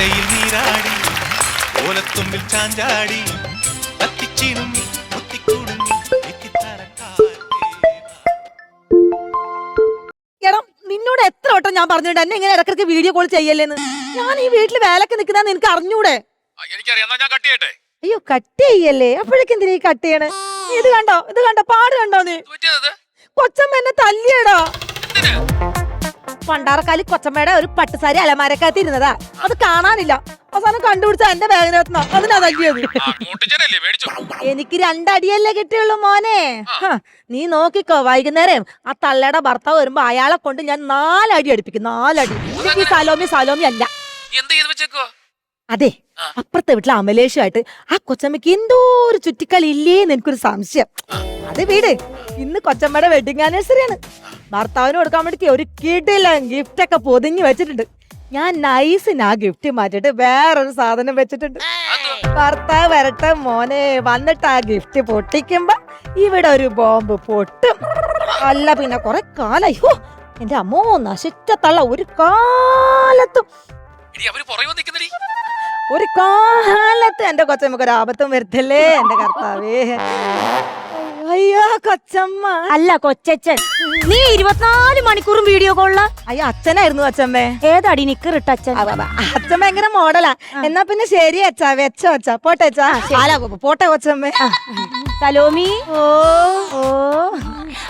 ഓടയിൽ നീരാടി ഓലത്തുമ്പിൽ ചാഞ്ചാടി കത്തിച്ചിനുങ്ങി കുത്തിക്കുടുങ്ങി നിന്നോട് എത്ര വട്ടം ഞാൻ പറഞ്ഞിട്ടുണ്ട്? എന്നെ ഇങ്ങനെ ഇടക്കിടക്ക് വീഡിയോ കോൾ ചെയ്യല്ലേന്ന്. ഞാൻ ഈ വീട്ടിൽ വേലക്ക് നിൽക്കുന്ന നിനക്ക് അറിഞ്ഞൂടെ? അയ്യോ കട്ട് ചെയ്യല്ലേ? അപ്പോഴേക്കും എന്തിനാ ഈ കട്ട് ചെയ്യണേ? ഇത് കണ്ടോ? ഇത് കണ്ടോ? പാട് കണ്ടോ നീ? കൊച്ചമ്മ എന്നെ തല്ലിയടാ. പണ്ടാറക്കാലി കൊച്ചമ്മയുടെ ഒരു പട്ടുസാരി അലമാരക്കകത്ത് ഇരുന്നതാ. അത് കാണാനില്ല. അവസാനം കണ്ടുപിടിച്ച എന്റെ ബാഗിനകത്തുനിന്നാ അതിനാ തല്ലിയത്. എനിക്ക് രണ്ടടിയല്ലേ കിട്ടിയുള്ളൂ മോനെ. നീ നോക്കിക്കോ വൈകുന്നേരം ആ തള്ളയുടെ ഭർത്താവ് വരുമ്പോ അയാളെ കൊണ്ട് ഞാൻ നാലടി അടിപ്പിക്കും നാലടി. ഈ സലോമി സലോമി അല്ല. അതെ അപ്പുറത്തെ വീട്ടിലെ അമലേഷുമായിട്ട് ആ കൊച്ചമ്മയ്ക്ക് എന്തോ ഒരു ചുറ്റിക്കളി ഇല്ലേന്ന് എനിക്കൊരു സംശയം. അത് വീട് ഇന്ന് കൊച്ചമ്മയുടെ വെഡിങ് ആനിവേഴ്സറി ആണ്. ഭർത്താവിന് കൊടുക്കാൻ വേണ്ടി ഒരു കിടില ഗിഫ്റ്റ് ഒക്കെ പൊതിഞ്ഞു വെച്ചിട്ടുണ്ട്. ഞാൻ നൈസിന് ആ ഗിഫ്റ്റ് മാറ്റിട്ട് വേറൊരു സാധനം വെച്ചിട്ടുണ്ട്. ഭർത്താവ് വരട്ടെ മോനെ വന്നിട്ട് ആ ഗിഫ്റ്റ് പൊട്ടിക്കുമ്പോ ഇവിടെ ഒരു ബോംബ് പൊട്ടും. അല്ല പിന്നെ കൊറേ കാലായി. ഹോ എന്റെ അമ്മോ നശിച്ച തള്ള ഒരു കാലത്തും. ഒരു കാലത്ത് എന്റെ കൊച്ചമ്മക്ക് ഒരു ആപത്തും വരുത്തല്ലേ എന്റെ കർത്താവേ. അയ്യോ കൊച്ചമ്മ. അല്ല കൊച്ചച്ഛൻ. നീ ഇരുപത്തിനാല് മണിക്കൂറും വീഡിയോ കോളില അയ്യോ അച്ഛനായിരുന്നു അച്ഛമ്മേ ഏതടി അവ, അവ, അച്ഛൻ ഭയങ്കര മോഡലാ? എന്നാ പിന്നെ ശരി അച്ഛാ വെച്ചോ അച്ഛാ. പോട്ടെ അച്ഛാ. പോട്ടെ കൊച്ചമ്മേ. സലോമി? ഓ. ഓ.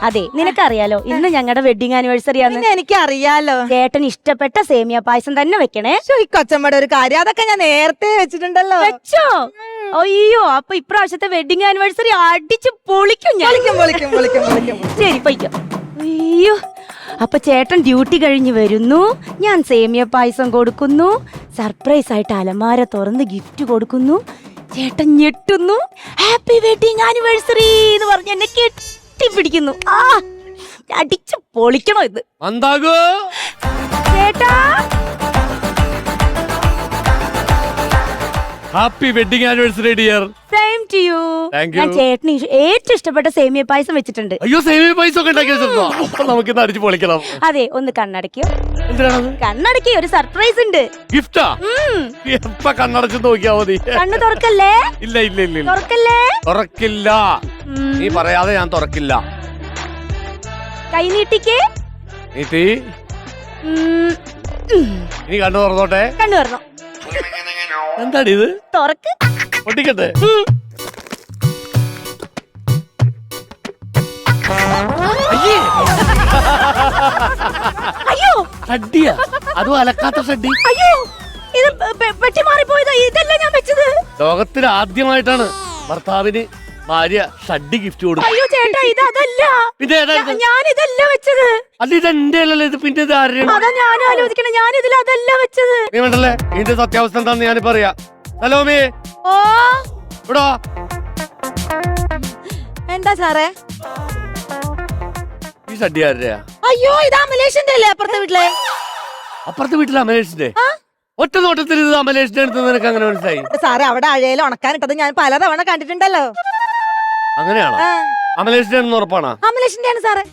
അതെ നിനക്കറിയാലോ ഇന്ന് ഞങ്ങളുടെ വെഡിങ് ആനിവേഴ്സറി ആണ്. പിന്നെ എനിക്ക് അറിയാലോ ചേട്ടൻ ഇഷ്ടപ്പെട്ട സേമിയ പായസം തന്നെ വെക്കണേ. ഈ കൊച്ചമ്മയുടെ ഒരു കാര്യം അതൊക്കെ ഞാൻ നേരത്തെ വെച്ചിട്ടുണ്ടല്ലോ. വെച്ചോ? അയ്യോ അപ്പൊ ഇപ്രാവശ്യത്തെ വെഡിങ് ആനിവേഴ്സറി അടിച്ച് പൊളിക്കും ഞാൻ. വിളിക്കും വിളിക്കും വിളിക്കും വിളിക്കും ശരി പൊയ്ക്കോ. അയ്യോ അപ്പൊ ചേട്ടൻ ഡ്യൂട്ടി കഴിഞ്ഞ് വരുന്നു. ഞാൻ സേമിയ പായസം കൊടുക്കുന്നു. സർപ്രൈസ് ആയിട്ട് അലമാര തുറന്ന് ഗിഫ്റ്റ് കൊടുക്കുന്നു. ചേട്ടൻ ഞെട്ടുന്നു. ഹാപ്പി വെഡിങ് ആനിവേഴ്സറി എന്ന് പറഞ്ഞ് എന്നെ കെട്ടിപ്പിടിക്കുന്നു. ആ അടിച്ച് പൊളിക്കണോ ഇത്? മന്ദാകു ചേട്ടാ? Happy wedding anniversary dear same to you Thank you. ഞാൻ ചേട്ടന് ഇഷ്- ഏറ്റവും ഇഷ്ടപ്പെട്ട സേമിയ പായസം വെച്ചിട്ടുണ്ട്. അയ്യോ സേമിയ പൈസ ഒക്കെ ഉണ്ടാക്കി വെച്ചിരുന്നോ അപ്പൊ നമുക്ക് ഇന്ന് അടിച്ചു പൊളിക്കണം. അതെ ഒന്ന് കണ്ണടക്കിയോ എന്തിനാണത് കണ്ണടക്കി ഒരു സർപ്രൈസ് ഉണ്ട്. ഗിഫ്റ്റാ ഉം. എപ്പ കണ്ണടച്ച് നോക്കിയാ മതി. കണ്ണ് തുറക്കല്ലേ? ഇല്ല ഇല്ല ഇല്ല ഇല്ല. തുറക്കല്ലേ? തുറക്കില്ല. നീ പറയാതെ ഞാൻ തുറക്കില്ല. കൈ നീട്ടിക്കേ? നീട്ടി. ഇനി കണ്ണു തുറന്നോട്ടെ. കണ്ണു തുറന്നു. എന്താടി ഇത്? തുറക്ക്. പൊട്ടിക്കട്ടെ. അയ്യേ. അയ്യോ. ഷഡ്ഡിയാ അതും അലക്കാത്ത ഷഡ്ഡി. അയ്യോ. ഇത് പെട്ടി മാറിപ്പോയതാ. ഇതല്ല ഞാൻ വെച്ചത്. ലോകത്തിൽ ആദ്യമായിട്ടാണ് ഭർത്താവിന് ഭാര്യ ഷഡ്ഡി ഗിഫ്റ്റ് കൊടുക്കും. അയ്യോ ചേട്ടാ ഇത് അതല്ല. പിന്നെ ഏതാ ഇത്? ഞാൻ ഇതല്ല വെച്ചത്. അല്ല ഇത് എന്റെ അല്ലല്ലോ ഇത് പിന്നെ ഇത് ആരുടെയാണ് അതാ ഞാൻ ആലോചിക്കണേ ഞാൻ ഇതിൽ അതല്ല വെച്ചത്. നീ വേണ്ടല്ലേ? ഇതിന്റെ സത്യാവസ്ഥ എന്താന്ന് ഞാൻ പറയാ സലോമി ഓ. ഓടോ എന്താ സാറേ? ഈ ഷഡ്ഡി ആരുടെയാ? അയ്യോ ഇത് അമലേഷിന്റെ അല്ലേ അപ്പുറത്തെ വീട്ടിലെ? അപ്പുറത്തെ വീട്ടിൽ അമലേഷിന്റെ? ഒറ്റ നോട്ടത്തിൽ ഇത് അമലേഷിന്റെ അടുത്ത് നിനക്ക് അങ്ങനെ മനസ്സിലായി? സാറേ അവിടെ അഴയിൽ ഉണക്കാനിട്ടത് ഞാൻ പലതവണ കണ്ടിട്ടുണ്ടല്ലോ. അങ്ങനെയാണോ? അമലേഷിന്റെ ഉറപ്പാണോ? അമലേഷിന്റെ ആണ് സാറേ.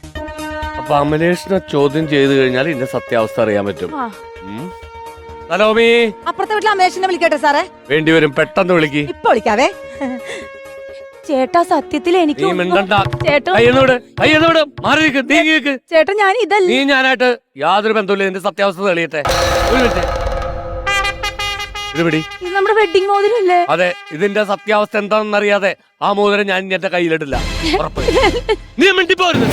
അപ്പൊ അമലേഷിനെ ചോദ്യം ചെയ്തു കഴിഞ്ഞാൽ ഇതിന്റെ സത്യാവസ്ഥ അറിയാൻ പറ്റും. സലോമി. അപ്പുറത്തെ വീട്ടിൽ അമലേഷിനെ വിളിക്കട്ടെ സാറേ. വേണ്ടി വരും പെട്ടെന്ന് വിളിക്ക്. ഇപ്പൊ വിളിക്കാവേ. ചേട്ടാ സത്യത്തിൽ എനിക്ക് ചേട്ടൻ ഞാൻ ഇതല്ല നീ ഞാനായിട്ട് യാതൊരു ബന്ധമില്ല ഇതിന്റെ സത്യാവസ്ഥ തെളിയട്ടെ. ഒരു മിനിറ്റ്. പിടി ഇത് നമ്മുടെ വെഡിങ് മോതിരല്ലേ? അതെ ഇതിന്റെ സത്യാവസ്ഥ എന്താണെന്ന് അറിയാതെ ആ മോതിരം ഞാൻ എന്റെ കയ്യിലിടില്ല. ഉറപ്പ്. നീ മിണ്ടിപ്പോരുത്.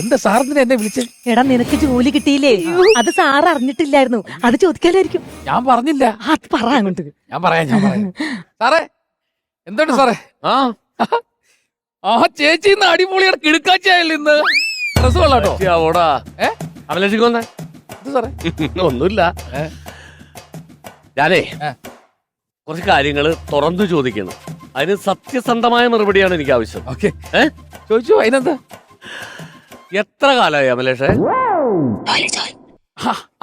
എന്താ സാറിന് എന്നെ വിളിച്ച്? എടാ നിനക്ക് ജോലി കിട്ടിയില്ലേ? അത് സാർ അറിഞ്ഞിട്ടില്ലായിരുന്നു. അത് ചോദിക്കാനായിരിക്കും. ഞാൻ പറഞ്ഞില്ല. അത് പറ അങ്ങോട്ട്. ഞാൻ പറയാം ഞാൻ പറയാം. സാറേ എന്തുണ്ട് സാറേ? ആ. ആ ചേച്ചി ഇന്ന് അടിപൊളിയാണ് കിടുക്കാച്ചായല്ലോ ഇന്ന്. ഡ്രസ് കൊള്ളാട്ടോ. ഇത് സാറേ? ഒന്നുമില്ല? ഞാനേ കുറച്ച് കാര്യങ്ങൾ തുറന്നു ചോദിക്കണം അതിന് സത്യസന്ധമായ മറുപടിയാണ് എനിക്ക് ആവശ്യം. ഓക്കെ. ഏ? ചോദിച്ചു അതിനെന്താ? എത്ര കാലമായി അമലേഷേ?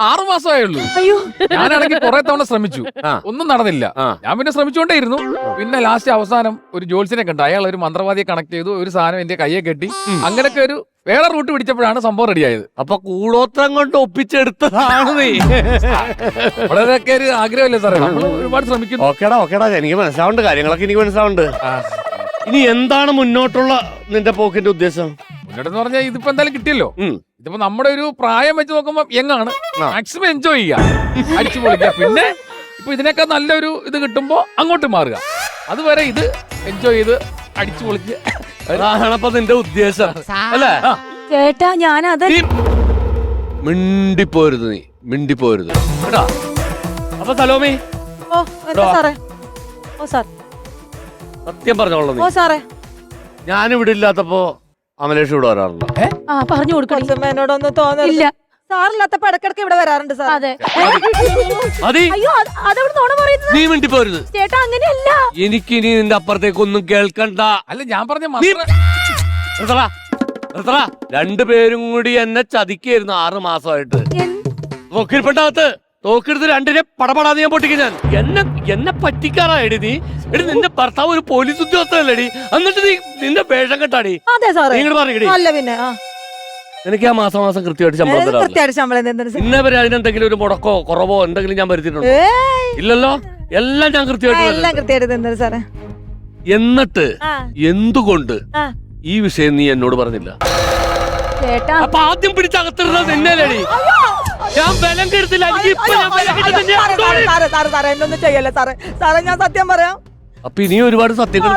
ആറു മാസമേ ഉള്ളൂ അയ്യോ. ഞാനാണെങ്കിൽ കുറെ തവണ ശ്രമിച്ചു. ഒന്നും നടന്നില്ല. ഞാൻ പിന്നെ ശ്രമിച്ചുകൊണ്ടേയിരുന്നു. പിന്നെ ലാസ്റ്റ് അവസാനം ഒരു ജോൽസിനെ കണ്ടു. അയാൾ ഒരു മന്ത്രവാദിയെ കണക്ട് ചെയ്തു. ഒരു സാധനം എന്റെ കയ്യെ കെട്ടി. അങ്ങനെയൊക്കെ ഒരു വേറെ റൂട്ട് പിടിച്ചപ്പോഴാണ് സംഭവം റെഡിയായത് അപ്പൊ കൂടോത്രം കൊണ്ട് ഒപ്പിച്ചെടുത്തതാണ് നീ. വളരെയൊക്കെ ഒരു ആഗ്രഹമല്ലേ സാറേ? നമ്മൾ ഒരുപാട് ശ്രമിക്കുന്നു. ഓക്കേടാ ഓക്കേടാ. എനിക്ക് മനസ്സിലാവുന്നുണ്ട് കാര്യങ്ങളൊക്കെ എനിക്ക് മനസ്സിലാവുന്നുണ്ട് ഇനി എന്താണ് മുന്നോട്ടുള്ള നിന്റെ പോക്കിന്റെ ഉദ്ദേശം? മുന്നോട്ടെന്ന് പറഞ്ഞാൽ ഇതിപ്പോ എന്തായാലും കിട്ടിയല്ലോ. ഇതിപ്പോ നമ്മുടെ ഒരു പ്രായം വെച്ച് നോക്കുമ്പോ യങ്ങാണ്. മാക്സിമം എൻജോയ് ചെയ്യുക അടിച്ചു പൊളിക്കുക പിന്നെ ഇപ്പൊ ഇതിനൊക്കെ നല്ലൊരു ഇത് കിട്ടുമ്പോ അങ്ങോട്ട് മാറുക. അതുവരെ ഇത് എൻജോയ് ചെയ്ത് അടിച്ചു പൊളിച്ച് അതാണ് അപ്പൊ നിന്റെ ഉദ്ദേശം. അല്ലേ? ചേട്ടാ ഞാൻ അത് മിണ്ടിപ്പോരുത് നീ. മിണ്ടിപ്പോരുത്. കേട്ടാ? അപ്പൊ സലോമി ഓ എന്താ സാറേ? ഓ സാർ. സത്യം പറഞ്ഞോളൂ ഓ സാറേ. ഞാനിവിടെ ഇല്ലാത്തപ്പോ അമലേഷ് ഇവിടെ ആ പറഞ്ഞു കൊടുക്കണം കൊച്ചമ്മ എന്നോടൊന്ന് തോന്നില്ല ഇല്ല. സാറില്ലാത്തപ്പോ ഇടക്കിടക്ക് ഇവിടെ വരാറുണ്ട് സാർ അതെ. മതി. അയ്യോ അത് അതവിടെ തോണ പറയുന്നത്? നീ മിണ്ടിപ്പോരുത്. ചേട്ടാ അങ്ങനെയല്ല. എനിക്കിനി നിന്റെ അപ്പുറത്തേക്കൊന്നും കേൾക്കണ്ട. അല്ല ഞാൻ പറഞ്ഞ നീ- മന്ത്ര നിർത്തടാ, നിർത്തടാ. രണ്ടുപേരും കൂടി എന്നെ ചതിക്കായിരുന്നു ആറ് മാസമായിട്ട്. തോക്കിരിപ്പണ്ടകത്ത് തോക്കെടുത്ത് രണ്ടിനെ പടപടാതെ ഞാൻ പൊട്ടിക്കും ഞാൻ. എന്നെ എന്നെ പറ്റിക്കാറാ എടി നീ. എടി നിന്റെ ഭർത്താവ് ഒരു പോലീസ് ഉദ്യോഗസ്ഥനല്ലേടി. എന്നിട്ട് നീ നിന്റെ വേഷം കെട്ടാടി. അതെ സാറേ. നീ ഇങ്ങോട്ട് പറയടി അല്ല പിന്നെ ആ. എനിക്ക് ആ മാസം മാസം കൃത്യമായിട്ട് ശമ്പളം ഏത് തരാറില്ല കൃത്യമായിട്ട് ശമ്പളം എന്തെങ്കിലും സാർ? ഇന്നേ വരെ അതിനെന്തെങ്കിലും ഒരു മുടക്കോ കുറവോ എന്തെങ്കിലും ഞാൻ വരുത്തിയിട്ടുണ്ടോ? ഏയ്. ഇല്ലല്ലോ? എല്ലാം ഞാൻ കൃത്യമായിട്ട് എല്ലാം വരുത്തുന്നുണ്ട്. കൃത്യമായിട്ട് തന്നത് സാറേ. എന്നിട്ട് ആ. എന്തുകൊണ്ട് ആ. ഈ വിഷയം നീ എന്നോട് പറഞ്ഞില്ല? ചേട്ടാ. അപ്പൊ ആദ്യം പിടിച്ചകത്തിരുന്നത് നിന്നേലടി. ഞാൻ ബലം കെടുത്തില്ല എന്നൊന്നും ചെയ്യല്ലേ സാറേ. സാറേ ഞാൻ സത്യം പറയാം. അപ്പൊ ഇനി ഒരുപാട് സത്യങ്ങൾ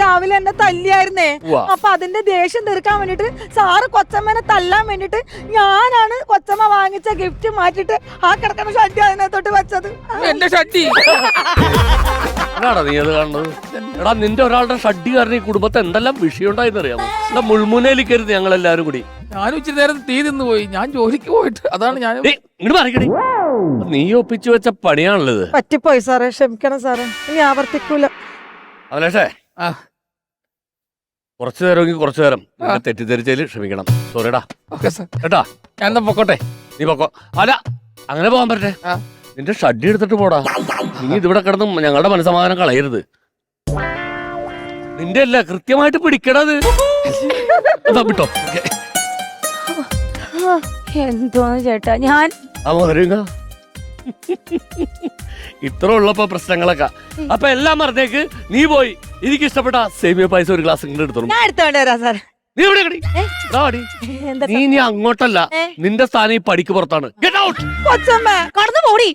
രാവിലെ എന്നെ തല്ലിയായിരുന്നേ. അപ്പൊ അതിന്റെ ദേഷ്യം തീർക്കാൻ വേണ്ടിട്ട് സാറ് കൊച്ചമ്മനെ തല്ലാൻ വേണ്ടിട്ട് ഞാനാണ് കൊച്ചമ്മ വാങ്ങിച്ച ഗിഫ്റ്റ് മാറ്റിട്ട് ആ കിടക്കുന്ന ഷഡ്ഡി അതിനകത്തോട്ട് വെച്ചത്. എന്റെ ഷഡ്ഡി നീ അത് കാണുന്നത്? എടാ നിന്റെ ഒരാളുടെ ഷഡ്ഡി കാരണം ഈ കുടുംബത്തെ എന്തെല്ലാം വിഷയം ഉണ്ടായെന്ന് അറിയാമോ എന്താ മുൾമുനയിലിക്കരുത് ഞങ്ങൾ എല്ലാരും കൂടി. ഞാനും ഇച്ചിരി നേരം തീ നിന്ന് പോയി ഞാൻ ജോലിക്ക് പോയിട്ട് അതാണ് ഞാൻ ഏയ്, പറയണേ നീ ഒപ്പിച്ചു വെച്ച പണിയാണുള്ളത്. പറ്റിപ്പോയി സാറേ ക്ഷമിക്കണം സാറേ. ഇനി ആവർത്തിക്കൂല. അവലേഷേ ആ. കുറച്ചു നേരമെങ്കിൽ കുറച്ചു നേരം. നിന്നെ തെറ്റിദ്ധരിച്ചതിൽ ക്ഷമിക്കണം. സോറിടാ ഓക്കെ സാർ. കേട്ടാ? ഞാൻ എന്നാ പൊക്കോട്ടെ? നീ പൊക്കോ. അല്ല അങ്ങനെ പോകാൻ പറ്റേ. ആ. നിന്റെ ഷഡ്ഡി എടുത്തിട്ട് പോടാ. നീ ഇതിവിടെ കിടന്ന് ഞങ്ങളുടെ മനസ്സമാധാനം കളയരുത്. നിന്റെ അല്ല കൃത്യമായിട്ട് പിടിക്കണത്. വിട്ടോ. എന്തോന്ന് ചേട്ടാ ഞാൻ ഇത്ര ഉള്ളപ്പോ പ്രശ്നങ്ങളൊക്കെ. അപ്പൊ എല്ലാം മറന്നേക്ക്. നീ പോയി. എനിക്ക് ഇഷ്ടപ്പെട്ട സേമിയ പായസം ഒരു ഗ്ലാസ് ഇങ്ങോട്ട് എടുത്തോളൂ. ഞാൻ എടുത്തോണ്ട് വരാം സാർ നീ കടി എന്താ നീ ഇനി അങ്ങോട്ടല്ല. ഏ? നിന്റെ സ്ഥാനം ഈ പടിക്ക് പുറത്താണ്. ഗെറ്റ് ഔട്ട് കൊച്ചമ്മ കടന്നു പോടി.